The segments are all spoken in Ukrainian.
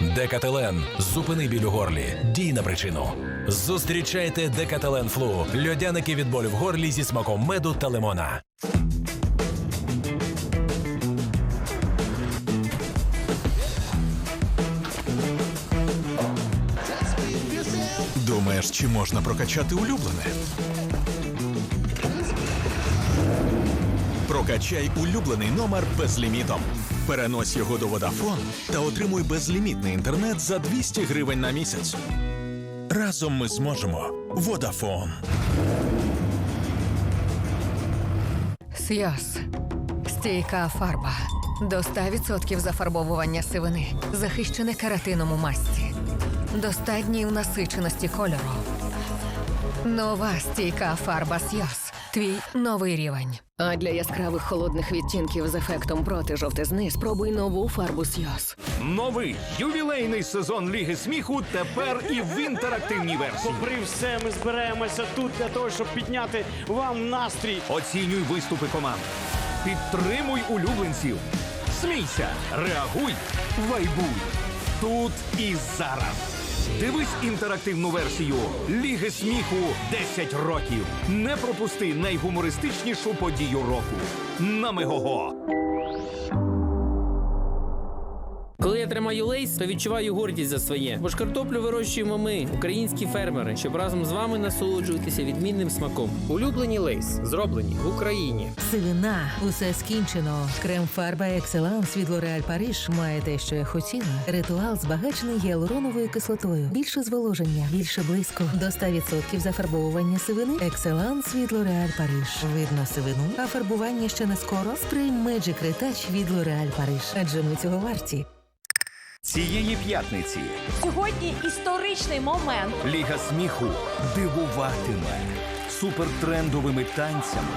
Декателен. Зупини біль у горлі. Дій на причину. Зустрічайте Декателен Флу. Льодяники від болю в горлі зі смаком меду та лимона. Думаєш, чи можна прокачати улюблене? Прокачай улюблений номер безлімітом. Перенось його до Vodafone та отримуй безлімітний інтернет за 200 гривень на місяць. Разом ми зможемо. Vodafone. Сйоз. Стійка фарба. До 100% зафарбовування сивини. Захищене каратином у масці. Достатньої в насиченості кольору. Нова стійка фарба Сйоз. Твій новий рівень. А для яскравих холодних відтінків з ефектом проти жовтизни спробуй нову фарбу Сйоз. Новий ювілейний сезон Ліги сміху тепер і в інтерактивній версії. Попри все, ми збираємося тут для того, щоб підняти вам настрій. Оцінюй виступи команд. Підтримуй улюбленців. Смійся, реагуй, вайбуй. Тут і зараз. Дивись інтерактивну версію Ліги сміху 10 років. Не пропусти найгумористичнішу подію року. На Мегого. Коли я тримаю лейс, то відчуваю гордість за своє. Бо ж картоплю вирощуємо ми, українські фермери, щоб разом з вами насолоджуватися відмінним смаком. Улюблені лейс зроблені в Україні. Сивина, усе скінчено. Крем-фарба Екселанс від L'Oréal Paris має те, що я хотіла. Ритуал збагачений гіалуроновою кислотою. Більше зволоження, більше блиску. До 100% зафарбовування сивини. Екселанс від L'Oréal Paris. Видно сивину, а фарбування ще не скоро. Спрей Magic Retouch від L'Oréal Paris. Адже ми цього варті. Цієї п'ятниці Сьогодні історичний момент. Ліга сміху дивуватиме супертрендовими танцями,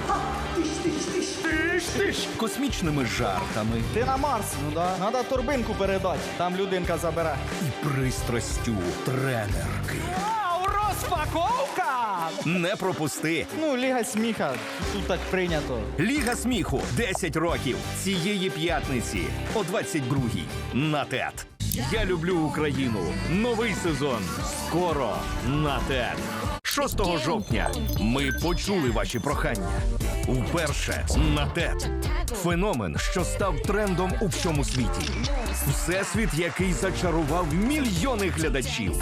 космічними жартами Ти на Марс, ну да. Надо торбинку передати. Там людинка забере. і пристрастю тренерки. Вау, розпаковка! Не пропусти! Ну, Ліга сміха. Тут так прийнято. Ліга сміху 10 років цієї п'ятниці о 22-й на ТЕТ. Я люблю Україну. Новий сезон. Скоро на ТЕТ. 6 жовтня ми почули ваші прохання. Вперше на ТЕТ. Феномен, що став трендом у всьому світі. Всесвіт, який зачарував мільйони глядачів,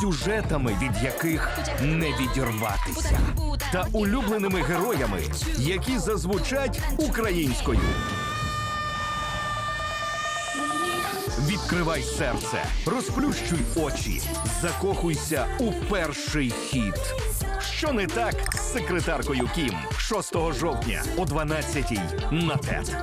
сюжетами, від яких не відірватися, та улюбленими героями, які зазвучать українською. Відкривай серце, розплющуй очі, закохуйся у перший хід. Що не так з секретаркою Кім 6 жовтня о 12 на ТЕТ.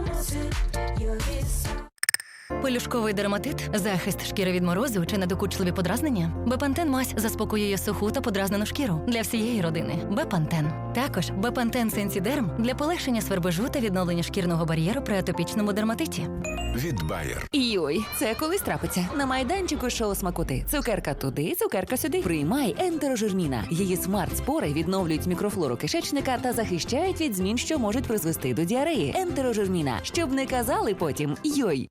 Пелюшковий дерматит, захист шкіри від морозу чи надокучливі подразнення. Бепантен мазь заспокоює суху та подразнену шкіру для всієї родини. Бепантен. Також Бепантен Сенсідерм для полегшення свербежу та відновлення шкірного бар'єру при атопічному дерматиті. Від Bayer. Йой, це колись трапиться. На майданчику шоу смакоти. Цукерка туди, цукерка сюди. Приймай ентерожерміна. Її смарт-спори відновлюють мікрофлору кишечника та захищають від змін, що можуть призвести до діареї. Ентерожерміна. Щоб не казали потім йой.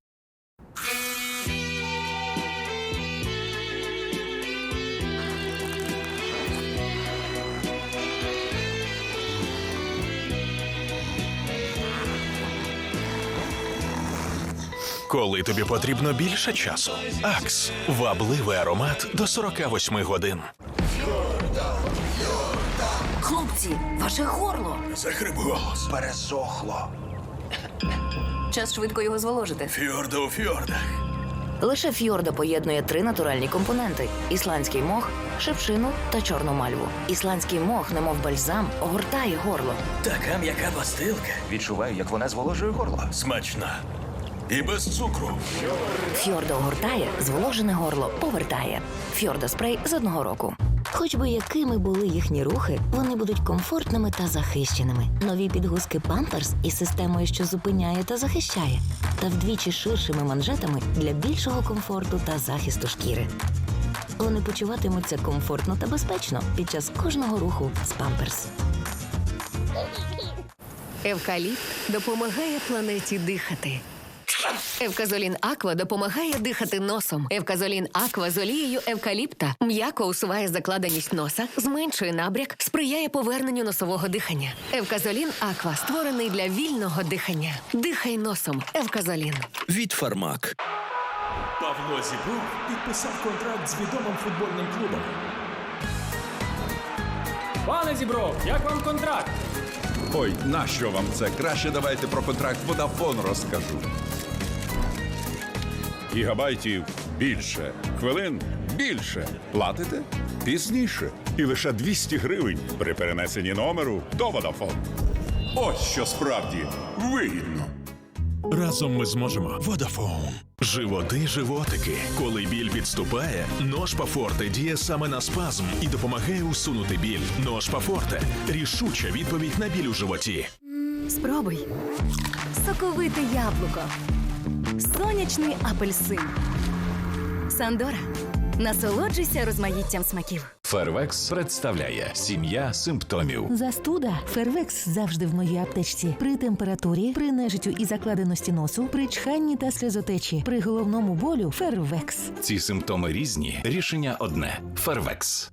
Коли тобі потрібно більше часу. Акс. Вабливий аромат до 48 годин. Хлопці, ваше горло. Захрип голос. Пересохло. Час швидко його зволожити. Фьорда у фьордах. Лише фьорда поєднує три натуральні компоненти: ісландський мох, шевшину та чорну мальву. Ісландський мох, немов бальзам, огортає горло. Така м'яка пастилка. Відчуваю, як вона зволожує горло. Смачна. І без цукру. Фьорда огортає, зволожене горло повертає. Фьорда спрей з одного року. Хоч би якими були їхні рухи, вони будуть комфортними та захищеними. Нові підгузки Pampers із системою, що зупиняє та захищає, та вдвічі ширшими манжетами для більшого комфорту та захисту шкіри. Вони почуватимуться комфортно та безпечно під час кожного руху з Pampers. Евкаліпт допомагає планеті дихати. Евказолін Аква допомагає дихати носом. Евказолін Аква з олією евкаліпта м'яко усуває закладеність носа, зменшує набряк, сприяє поверненню носового дихання. Евказолін Аква створений для вільного дихання. Дихай носом. Евказолін. Від Фармак. Павло Зібрук підписав контракт з відомим футбольним клубом. Пане Зібров, як вам контракт? Ой, нащо вам це? Краще давайте про контракт Vodafone розкажу. Гігабайтів більше, хвилин більше. Платите пізніше. І лише 200 гривень при перенесенні номеру до Vodafone. Ось що справді вигідно. Разом ми зможемо. Водафон. Животи, животики. Коли біль підступає, ножпа Форте діє саме на спазм і допомагає усунути біль. Ножпа Форте. Рішуча відповідь на біль у животі. Спробуй. Соковите яблуко. Сонячний апельсин. Сандора. Насолоджуйся розмаїттям смаків. Фервекс представляє сім'я симптомів. Застуда. Фервекс завжди в моїй аптечці. При температурі, при нежиттю і закладеності носу, при чханні та сльозотечі, при головному болю Фервекс. Ці симптоми різні. Рішення одне: Фервекс.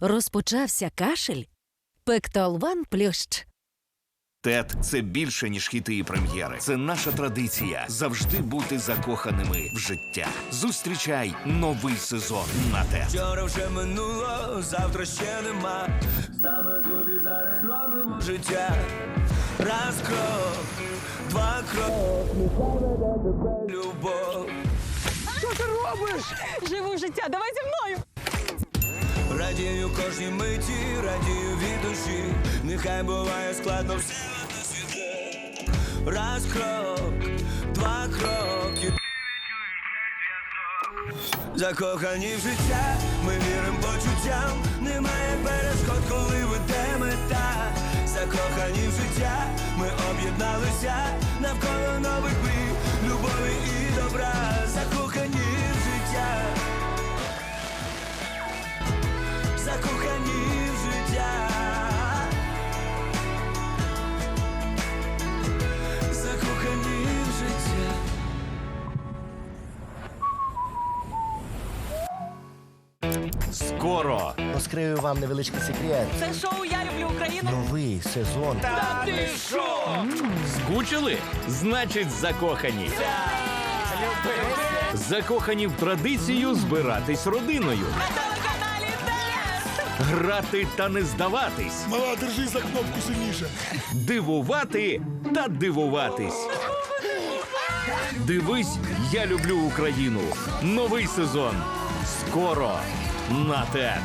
Розпочався кашель. Пектолван плющ. Тет це більше ніж хіти і прем'єри. Це наша традиція завжди бути закоханими в життя. Зустрічай новий сезон на Тет. Вчора вже минуло, завтра ще нема. Саме тут і зараз робимо життя. Раз крок, два крок, любов. Що ти робиш? Живу життя, давай зі мною. Радію кожній миті, радію від душі. Нехай буває складно все на світле. Раз крок, два кроки. Закохані в життя, ми віримо почуттям. Немає перешкод, коли веде мета. Закохані в життя, ми об'єдналися навколо нових мрій, любові і добра. Закохані в життя. Закохані в життя. Закохані в життя. Скоро Розкрию вам невеличкий секрет. Це шоу Я люблю Україну. Новий сезон. Та ти що? Скучили? Значить, закохані. Закохані в традицію збиратись родиною. Грати та не здаватись. Мала, держи за кнопку сильніше. Дивувати та дивуватись. Дивись, я люблю Україну. Новий сезон. Скоро на ТЕТ.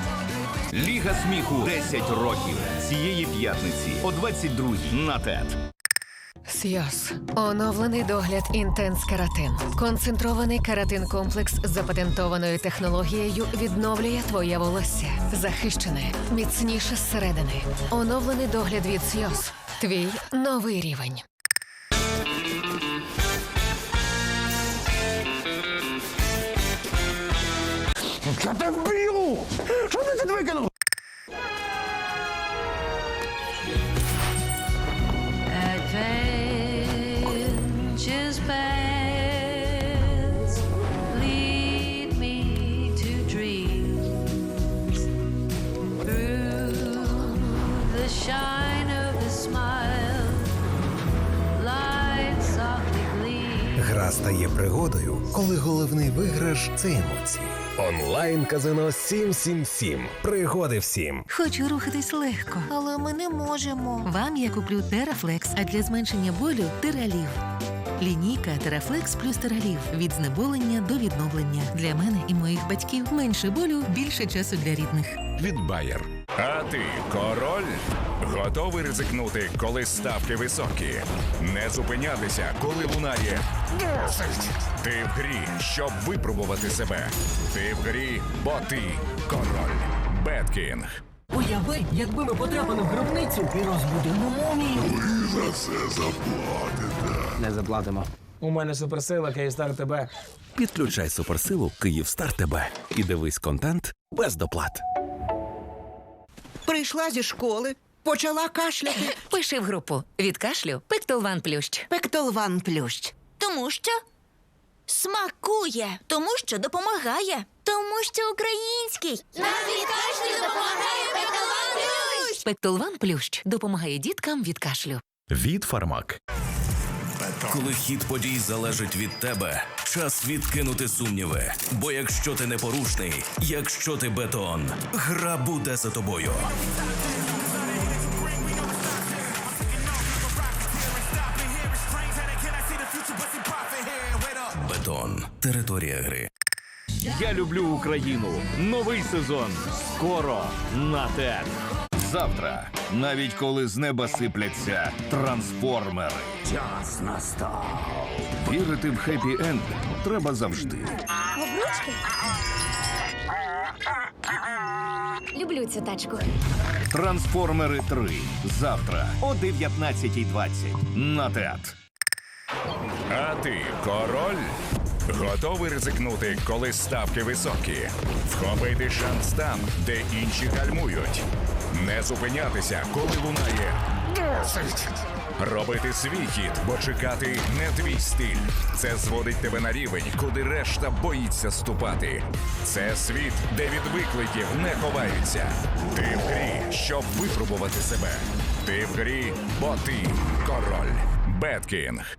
Ліга сміху 10 років. Цієї п'ятниці о 22 на ТЕТ. Сйоз. Оновлений догляд інтенс каратин. Концентрований каратин комплекс з запатентованою технологією відновлює твоє волосся. Захищене, міцніше зсередини. Оновлений догляд від Сйоз. Твій новий рівень. Що ти вбив? Що ти тут викинув? Стає пригодою, коли головний виграш це емоції. Онлайн казино 777. Пригоди всім. Хочу рухатись легко, але ми не можемо. Вам я куплю Терафлекс, а для зменшення болю Тералів. Лінійка Терафлекс плюс Тералів від знеболення до відновлення. Для мене і моїх батьків менше болю, більше часу для рідних. Від Bayer. А ти король? Готовий ризикнути, коли ставки високі? Не зупинятися, коли лунає. Досить! Ти в грі, щоб випробувати себе. Ти в грі, бо ти король. Беткінг. Уяви, якби ми потрапили в гробницю і розбудили мумію. Ви за це заплатите. Не заплатимо. У мене суперсила Київстар тебе. Підключай суперсилу Київстар ТБ і дивись контент без доплат. Прийшла зі школи, почала кашляти. Пиши в групу від кашлю Пектолван Плющ. Пектолван плющ. Тому що смакує, тому що допомагає, тому що український. Нам від кашлю допомагає Пектолван Плющ! Пектолван Плющ допомагає діткам від кашлю. Від Фармак. Коли хід подій залежить від тебе, час відкинути сумніви. Бо якщо ти непорушний, якщо ти бетон, гра буде за тобою. Бетон. Територія гри. Я люблю Україну. Новий сезон. Скоро на ТЕД. Завтра, навіть коли з неба сипляться трансформери. Час настав. Вірити в хеппі енд треба завжди. Обручки? Люблю цю тачку. Трансформери 3. Завтра о 19.20 на ТЕД. А ти король? Готовий ризикнути, коли ставки високі? Вхопити шанс там, де інші гальмують. Не зупинятися, коли лунає. Робити свій хід, бо чекати не твій стиль. Це зводить тебе на рівень, куди решта боїться ступати. Це світ, де від викликів не ховаються. Ти в грі, щоб випробувати себе. Ти в грі, бо ти король. Беткінг.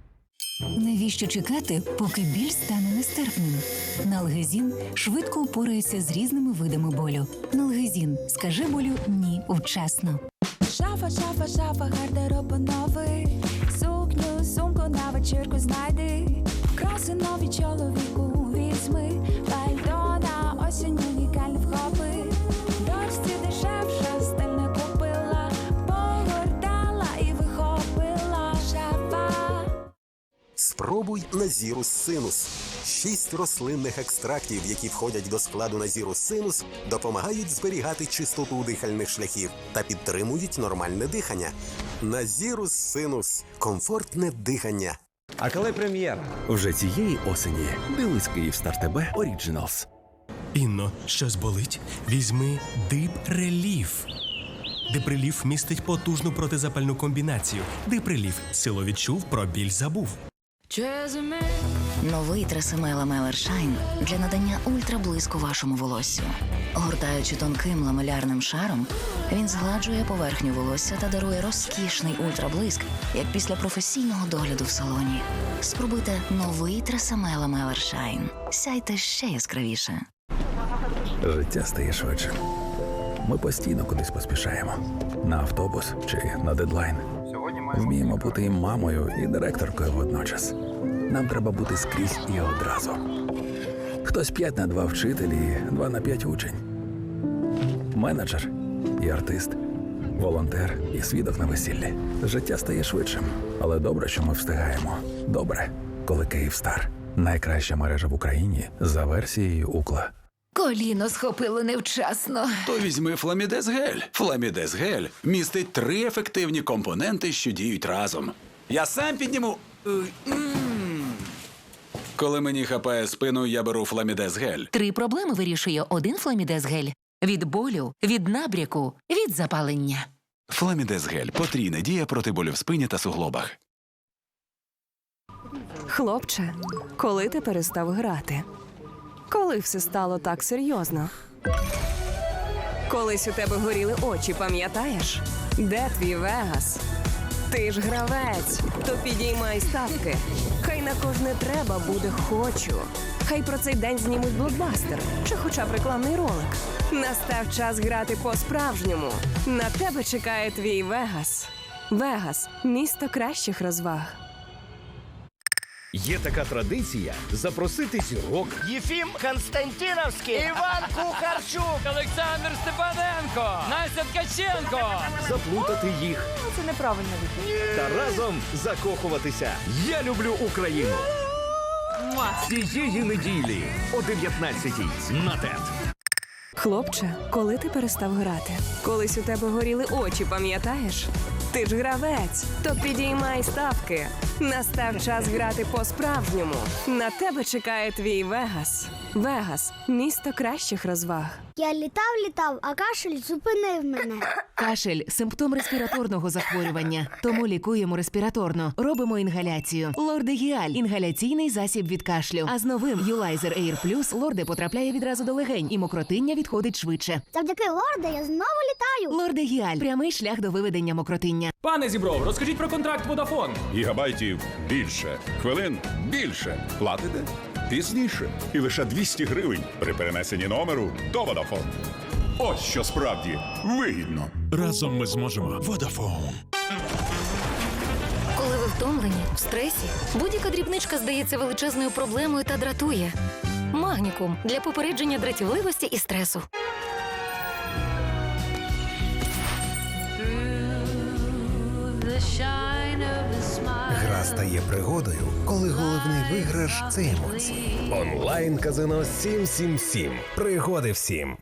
Навіщо чекати, поки біль стане нестерпним? Налгезін швидко упорається з різними видами болю. Налгезін скажи болю ні вчасно. Шафа, шафа, шафа, гардероб новий Сукню, сумку на вечірку знайди Краси нові чоловіку візьми Пальто на осінь Спробуй Назірус Синус. Шість рослинних екстрактів, які входять до складу Назірус Синус, допомагають зберігати чистоту дихальних шляхів та підтримують нормальне дихання. Назірус Синус комфортне дихання. А коли прем'єра? Вже цієї осені дивись Київстар ТБ Оріджиналс. Інно, щось болить? Візьми Дип Реліф. Містить потужну протизапальну комбінацію. Диприліф силу відчув, про біль забув. Новий Тресемела Мелер Шайн для надання ультраблиску вашому волоссю. Гортаючи тонким ламелярним шаром, він згладжує поверхню волосся та дарує розкішний ультраблиск, як після професійного догляду в салоні. Спробуйте новий Тресемела Мелер Шайн. Сяйте ще яскравіше. Життя стає швидше. Ми постійно кудись поспішаємо. На автобус чи на дедлайн. Вміємо бути і мамою, і директоркою водночас. Нам треба бути скрізь і одразу. Хтось 5 на 2 вчитель і 2 на 5 учень. Менеджер і артист, волонтер і свідок на весіллі. Життя стає швидшим, але добре, що ми встигаємо. Добре, коли Київстар найкраща мережа в Україні за версією Укла. Коліно схопило невчасно. То візьми Фламідез Гель. Фламідез Гель містить три ефективні компоненти, що діють разом. Я сам підніму. Е. Коли мені хапає спину, я беру Фламідез Гель. Три проблеми вирішує один фламідез гель від болю, від набряку, від запалення. Фламідез Гель потрійна дія проти болю в спині та суглобах. Хлопче, коли ти перестав грати? Коли все стало так серйозно? Колись у тебе горіли очі, пам'ятаєш? Де твій Вегас? Ти ж гравець, то підіймай ставки. Хай на кожне треба буде хочу. Хай про цей день знімуть блокбастер чи хоча б рекламний ролик. Настав час грати по-справжньому. На тебе чекає твій Вегас. Вегас місто кращих розваг. Є така традиція запросити зірок, Єфім Константіновський, Іван Кухарчук, Олександр Степаненко, Настя Ткаченко. заплутати їх Це неправильно відповідь. та разом закохуватися. Я люблю Україну. Цієї неділі о 19-й на ТЕТ. Хлопче, коли ти перестав грати? Колись у тебе горіли очі, пам'ятаєш? Ти ж гравець, то підіймай ставки. Настав час грати по-справжньому. На тебе чекає твій Вегас. Вегас місто кращих розваг. Я літав, літав, а кашель зупинив мене. Кашель симптом респіраторного захворювання. Тому лікуємо респіраторно. Робимо інгаляцію. Лордегіаль інгаляційний засіб від кашлю. А з новим Юлайзер Air Plus лорде потрапляє відразу до легень, і мокротиння відходить швидше. Завдяки лорде я знову літаю. Лордегіаль прямий шлях до виведення мокротиння. Пане Зібров, розкажіть про контракт Водафон. Гігабайтів більше, хвилин більше. Платите пізніше. І лише 200 гривень при перенесенні номеру до Vodafone. Ось що справді вигідно. Разом ми зможемо. Водафон. Коли ви втомлені, в стресі, будь-яка дрібничка здається величезною проблемою та дратує. Магнікум для попередження дратівливості і стресу. Стає пригодою, коли головний виграш це емоції. Онлайн казино 777. Пригоди всім.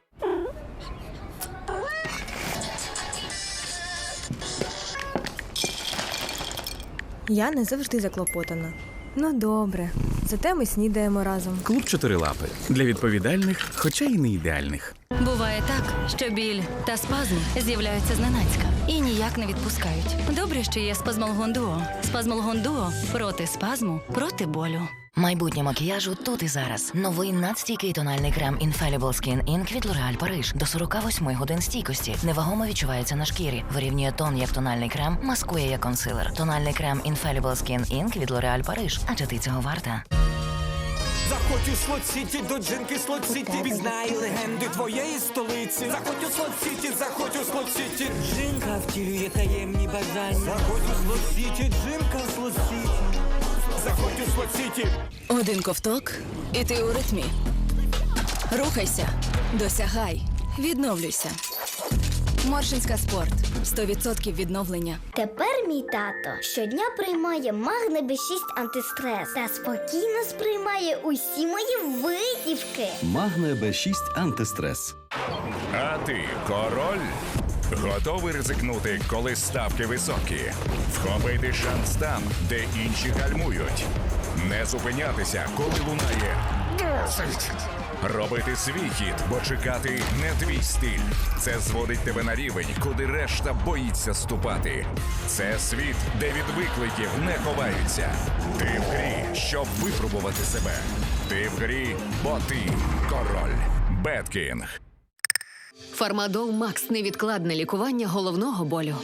Я не завжди заклопотана. Ну добре, зате ми снідаємо разом. Клуб чотирилапи для відповідальних, хоча й не ідеальних. Буває так, що біль та спазм з'являються зненацька і ніяк не відпускають. Добре, що є спазмолгон дуо. Спазмолгон дуо проти спазму, проти болю. Майбутнє макіяжу тут і зараз. Новий надстійкий тональний крем Infallible Skin Ink від L'Oreal Paris. До 48 годин стійкості. Невагомо відчувається на шкірі. Вирівнює тон як тональний крем, маскує як консилер. Тональний крем Infallible Skin Ink від L'Oreal Paris. Адже ти цього варта. Заходь у слот сіті до джинки слот сіті Пізнай легенди твоєї столиці Заходь у слот сіті, заходь у слот сіті Джинка втілює таємні бажання Заходь у слот сіті, джинка слот сіті Заходь у слот сіті Один ковток, і ти у ритмі. Рухайся, досягай, відновлюйся. Моршинська спорт 100% відновлення. Тепер мій тато щодня приймає магне Б6 антистрес та спокійно сприймає усі мої витівки. Магне Б6 антистрес. А ти король? Готовий ризикнути, коли ставки високі? Вхопити шанс там, де інші гальмують. Не зупинятися, коли лунає. Робити свій хід, бо чекати не твій стиль. Це зводить тебе на рівень, куди решта боїться ступати. Це світ, де від викликів не ховаються. Ти в грі, щоб випробувати себе. Ти в грі, бо ти король. Беткінг. Фармадол Макс невідкладне лікування головного болю.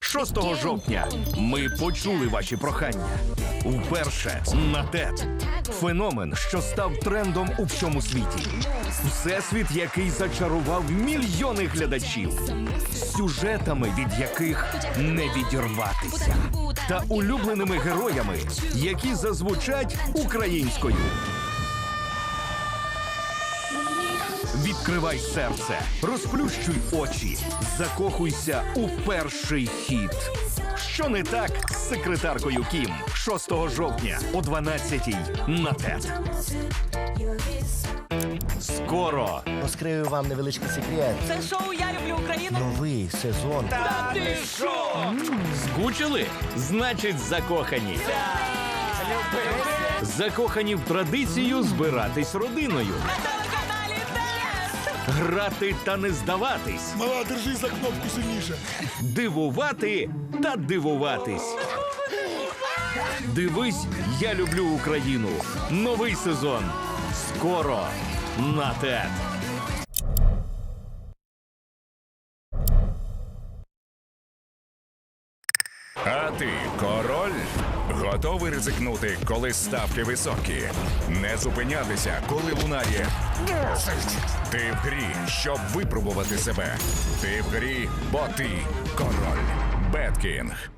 6 жовтня ми почули ваші прохання. Вперше на ТЕТ. Феномен, що став трендом у всьому світі. Всесвіт, який зачарував мільйони глядачів, сюжетами, від яких не відірватися, та улюбленими героями, які зазвучать українською. Відкривай серце, розплющуй очі, закохуйся у перший хіт. Що не так з секретаркою Кім 6 жовтня о 12 на ТЕТ. Скоро Розкрию вам невеличкий секрет. Це шоу Я люблю Україну. Новий сезон. Та ти що? скучили? Значить, закохані. Закохані в традицію збиратись родиною. Грати та не здаватись. Мала, держи за кнопку сильніше Дивувати та дивуватись. Дивись, я люблю Україну. Новий сезон. Скоро на ТЕТ. А ти король? Готовий ризикнути, коли ставки високі? Не зупинятися, коли лунає. Ти в грі, щоб випробувати себе. Ти в грі, бо ти король. Беткінг.